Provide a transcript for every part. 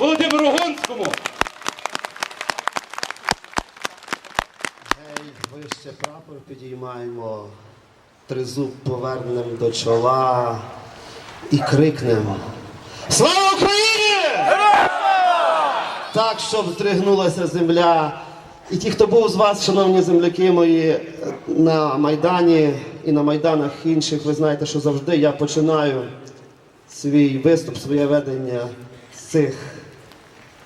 Володимиру Гонському. Гей, вище прапор підіймаємо, тризуб повернем до чола і крикнемо. Слава Україні! Так, щоб здригнулася земля. І ті, хто був з вас, шановні земляки мої, на Майдані і на Майданах інших, ви знаєте, що завжди я починаю свій виступ, своє ведення цих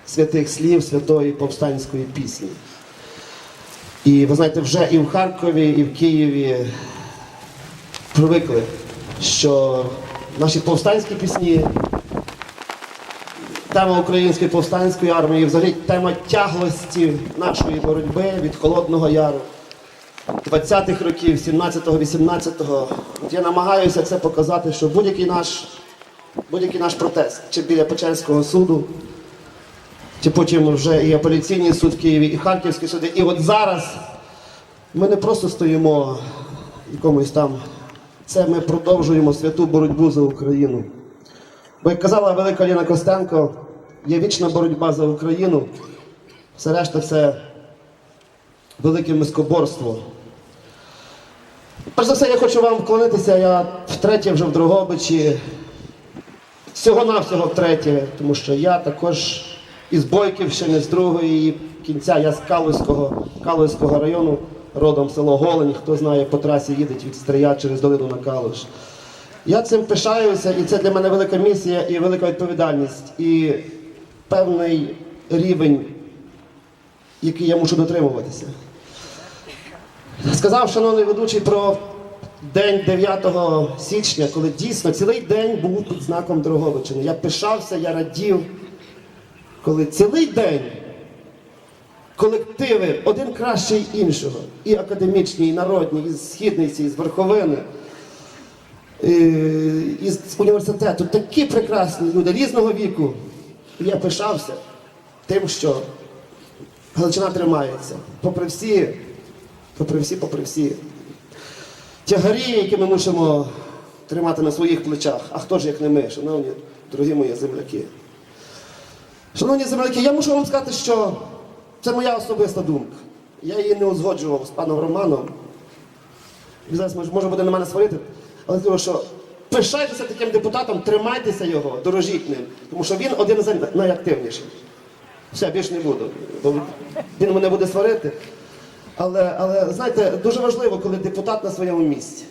святих слів святої повстанської пісні. І ви знаєте, вже і в Харкові, і в Києві привикли, що наші повстанські пісні, тема української повстанської армії, взагалі тема тяглості нашої боротьби від Холодного Яру 20-х років, 17-го, 18-го. От я намагаюся це показати, що будь-який наш, будь-який наш протест, чи біля Печерського суду, чи потім вже і апеляційний суд в Києві, і Харківський суди. І от зараз ми не просто стоїмо якомусь там. Це ми продовжуємо святу боротьбу за Україну. Бо як казала велика Ліна Костенко, є вічна боротьба за Україну. Все решта це велике мискоборство. Перш за все, я хочу вам вклонитися. Я втретє вже в Дрогобичі. Всього-навсього втретє, тому що я також із Бойківщини, з другої кінця, я з Калузького, Калузького району, родом село Голень, хто знає, по трасі їдеть від Стрия через долину на Калуш. Я цим пишаюся, і це для мене велика місія і велика відповідальність, і певний рівень, який я мушу дотримуватися. Сказав шановний ведучий про день 9 січня, коли дійсно цілий день був під знаком Дрогобичини. Я пишався, я радів, коли цілий день колективи один кращий іншого, і академічні, і народні, і з східниці, і з верховини, і, і з університету. Такі прекрасні люди різного віку. І я пишався тим, що Галичина тримається. Попри всі, попри всі, попри всі тягарі, які ми мусимо тримати на своїх плечах. А хто ж як не ми, шановні дорогі мої земляки? Шановні земляки, я мушу вам сказати, що це моя особиста думка. Я її не узгоджував з паном Романом. Він зараз може буде на мене сварити, але скажу, що пишайтеся таким депутатом, тримайтеся його, дорожіть ним, тому що він один з найактивніших. Все, більше не буду. бо Він мене буде сварити. Але, але знаєте, дуже важливо, коли депутат на своєму місці.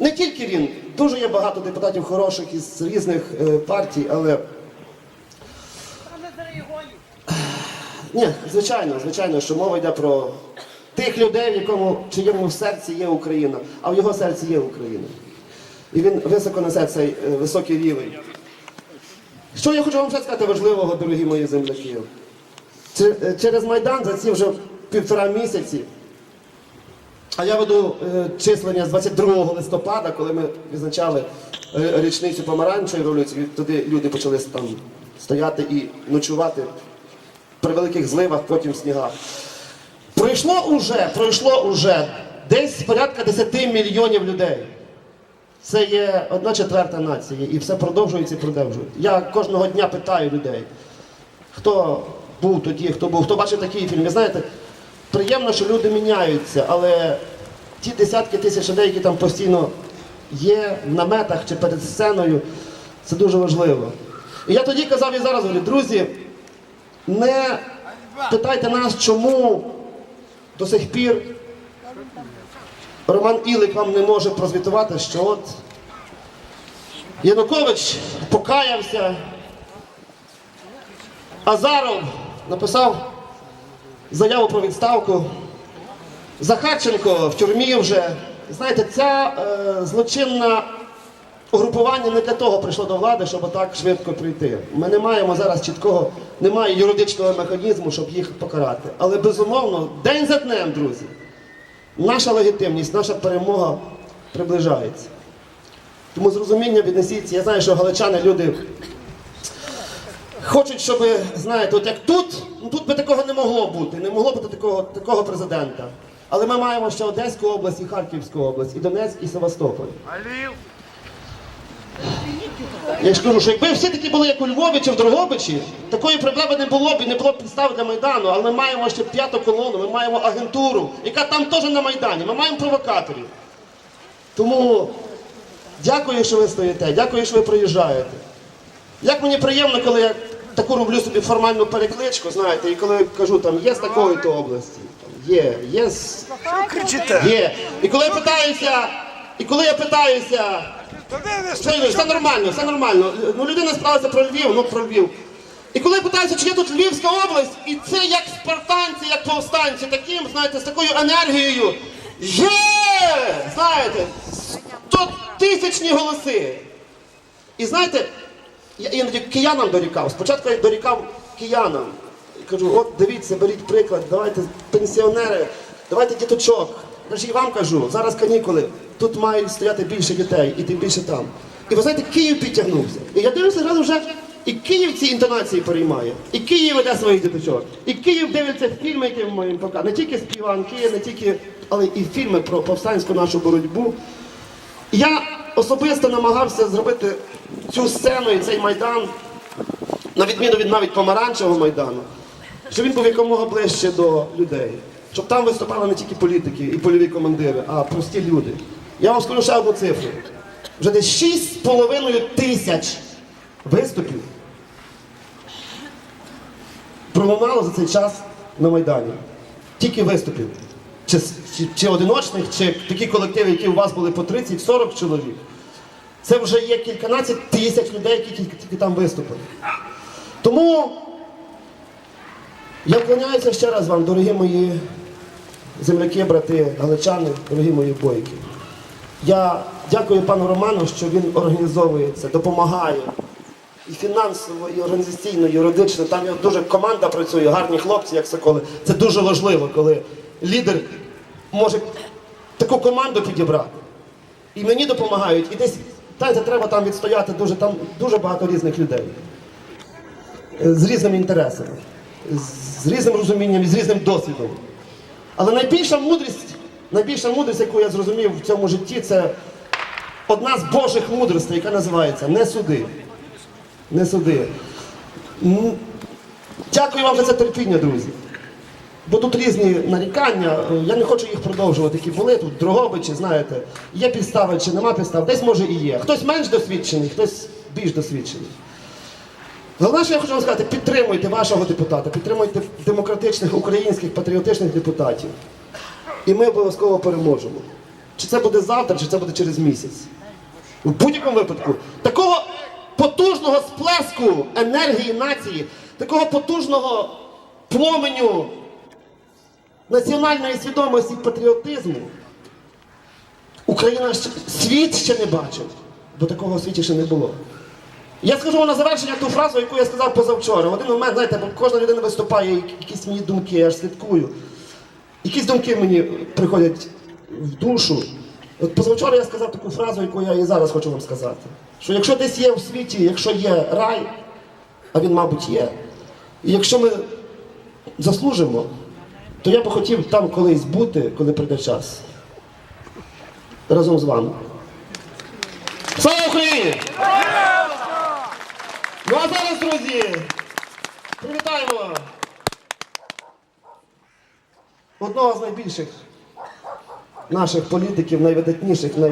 Не тільки він, дуже є багато депутатів хороших із різних е, партій, але ні, звичайно, звичайно, що мова йде про тих людей, в якому чиєму в серці є Україна, а в його серці є Україна. І він високо несе цей е, високий рівень. Що я хочу вам ще сказати важливого, дорогі мої земляки? Е, Через Майдан за ці вже півтора місяці. А я веду е, числення з 22 листопада, коли ми відзначали е, річницю помаранчої революції. Тоді люди почали там стояти і ночувати при великих зливах, потім в снігах. Пройшло уже, пройшло уже десь порядка 10 мільйонів людей. Це є одна четверта нації, і все продовжується і продовжується. Я кожного дня питаю людей, хто був тоді, хто був, хто бачив такий фільм. Ви знаєте, приємно, що люди міняються, але ті десятки тисяч людей, які там постійно є в наметах чи перед сценою, це дуже важливо. І я тоді казав і зараз говорю, друзі, не питайте нас, чому до сих пір Роман Ілик вам не може прозвітувати, що от Янукович покаявся, Азаров написав заяву про відставку. Захарченко в тюрмі вже. Знаєте, ця е, злочинна угрупування не для того прийшло до влади, щоб отак швидко прийти. Ми не маємо зараз чіткого, немає юридичного механізму, щоб їх покарати. Але безумовно, день за днем, друзі, наша легітимність, наша перемога приближається. Тому з розумінням віднесіться. Я знаю, що галичани люди хочуть, щоб, знаєте, от як тут, ну тут би такого не могло бути, не могло бути такого, такого президента. Але ми маємо ще Одеську область і Харківську область, і Донецьк, і Севастополь. Я ж кажу, що якби всі такі були, як у Львові чи в Дрогобичі, такої проблеми не було б і не було б підстав для Майдану, але ми маємо ще п'яту колону, ми маємо агентуру, яка там теж на Майдані, ми маємо провокаторів. Тому дякую, що ви стоїте, дякую, що ви приїжджаєте. Як мені приємно, коли я таку роблю собі формальну перекличку, знаєте, і коли кажу, там є з такої-то області, там, є, є з Кричите. Є. І коли я питаюся, і коли я питаюся, що Ігор, все нормально, все нормально. Ну людина справиться про Львів, ну про Львів. І коли я питаюся, чи є тут Львівська область, і це як спартанці, як повстанці, таким, знаєте, з такою енергією. Є! Знаєте, сто тисячні голоси. І знаєте, я іноді киянам дорікав. Спочатку я дорікав киянам. Кажу, от дивіться, беріть приклад, давайте пенсіонери, давайте діточок. Я ж і вам кажу, зараз канікули, тут мають стояти більше дітей, і тим більше там. І ви знаєте, Київ підтягнувся. І я дивлюся, зразу вже і Київ ці інтонації переймає, і Київ веде своїх діточок, і Київ дивиться фільми, які ми їм показуємо. Не тільки співанки, не тільки, але і фільми про повстанську нашу боротьбу. Я особисто намагався зробити цю сцену і цей майдан, на відміну від навіть помаранчевого майдану, щоб він був якомога ближче до людей. Щоб там виступали не тільки політики і польові командири, а прості люди. Я вам скажу ще одну цифру. Вже десь 6,5 тисяч виступів пролунало за цей час на Майдані. Тільки виступів. Чи, чи, одиночних, чи такі колективи, які у вас були по 30-40 чоловік. Це вже є кільканадцять тисяч людей, які тільки, тільки там виступили. Тому я вклоняюся ще раз вам, дорогі мої земляки, брати, галичани, дорогі мої бойки. Я дякую пану Роману, що він організовує це, допомагає. І фінансово, і організаційно, і юридично. Там дуже команда працює, гарні хлопці, як соколи. Це дуже важливо, коли лідер може таку команду підібрати. І мені допомагають. І десь, знаєте, треба там відстояти дуже, там дуже багато різних людей. З різними інтересами, з різним розумінням і з різним досвідом. Але найбільша мудрість, найбільша мудрість, яку я зрозумів в цьому житті, це одна з Божих мудростей, яка називається Не суди. Не суди. Дякую вам за це терпіння, друзі. Бо тут різні нарікання, я не хочу їх продовжувати, які були тут, Дрогобичі, знаєте, є підстави чи нема підстав, десь може і є. Хтось менш досвідчений, хтось більш досвідчений. Головне, що я хочу вам сказати, підтримуйте вашого депутата, підтримуйте демократичних українських патріотичних депутатів. І ми обов'язково переможемо. Чи це буде завтра, чи це буде через місяць. В будь-якому випадку, такого потужного сплеску енергії нації, такого потужного променю національної свідомості патріотизму Україна світ ще не бачив, бо такого в світі ще не було. Я скажу на завершення ту фразу, яку я сказав позавчора. В один момент, знаєте, кожна людина виступає, якісь мені думки, я ж слідкую. Якісь думки мені приходять в душу. От позавчора я сказав таку фразу, яку я і зараз хочу вам сказати. Що якщо десь є в світі, якщо є рай, а він, мабуть, є, і якщо ми заслужимо, то я би хотів там колись бути, коли прийде час. Разом з вами. Слава Україні! Ну а зараз, друзі, привітаємо одного з найбільших наших політиків, найвидатніших. най-